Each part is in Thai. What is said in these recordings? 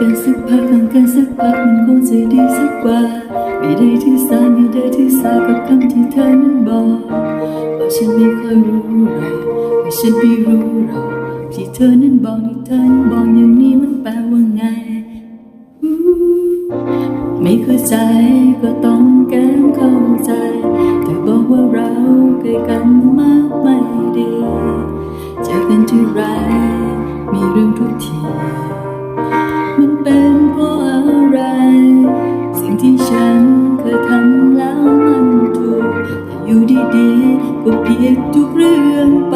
กันสักพักมันคงจะดีสักกว่า ไม่ได้ที่สาไม่ได้ที่สากับคำที่เธอนั้นบอกว่าฉันไม่เคยรู้หรอกว่าฉันไม่รู้หรอกที่เธอนั้นบอกที่เธอนั้นบอกอย่างนี้มันแปลว่าไง ไม่เข้าใจก็ต้องแก้มเข้าใจเธอบอกว่าเราเคยกันมากไม่ดีเจอกันที่ไรมีเรื่องทุกที ฉันเคยทำแล้วมันถูกแต่อยู่ดีๆก็เปลี่ยนทุกเรื่องไป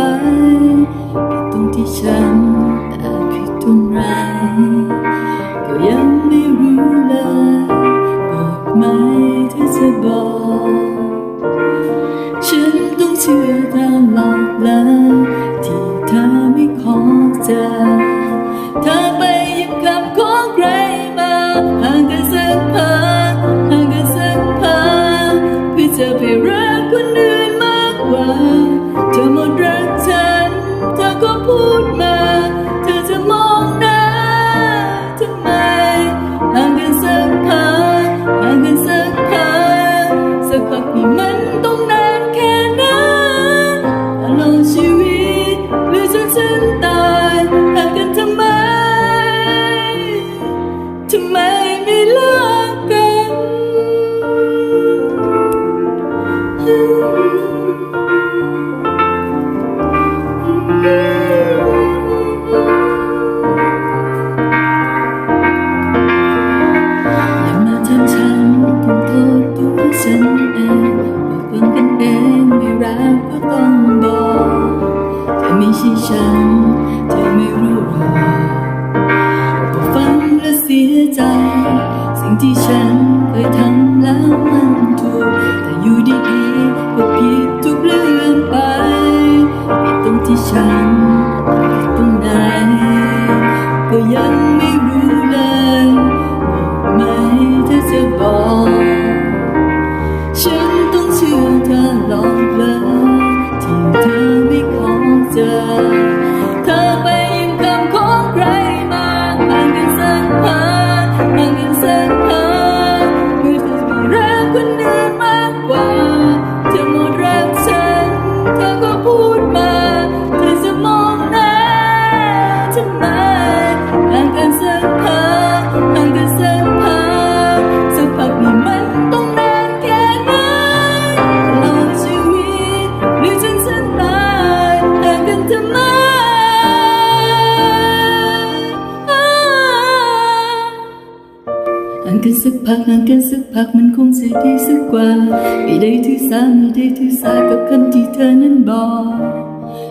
ว่า เธอหมดรักฉัน เธอก็พูดมา เธอจะมองหน้าทำไมห่างกันสักพักห่างกันสักพักสักพักนี่มันต้องนาน ช่ฉันเธอไม่รู้หรอกพอฟังและเสียใจ สิ่งที่ฉันเคยทำแล้วมันถูก แต่อยู่ดีๆก็ผิดทุกเรื่องไปผิดตรงที่ฉันผิดตรงไหน ก็ยังไม่รู้เลยบอกไหมถ้าจะบอก ห่างกันสักพักห่างกันสักพักมันคงจะดีสักกว่า ไม่ได้ถือสาไม่ได้ถือสากับคำที่เธอนั้นบอก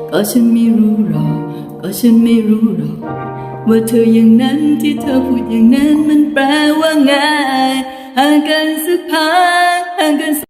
ก็ฉันไม่รู้หรอก ก็ฉันไม่รู้หรอก ว่าเธออย่างนั้นที่เธอพูดอย่างนั้นมันแปลว่าไงห่างกันสักพักห่างกันส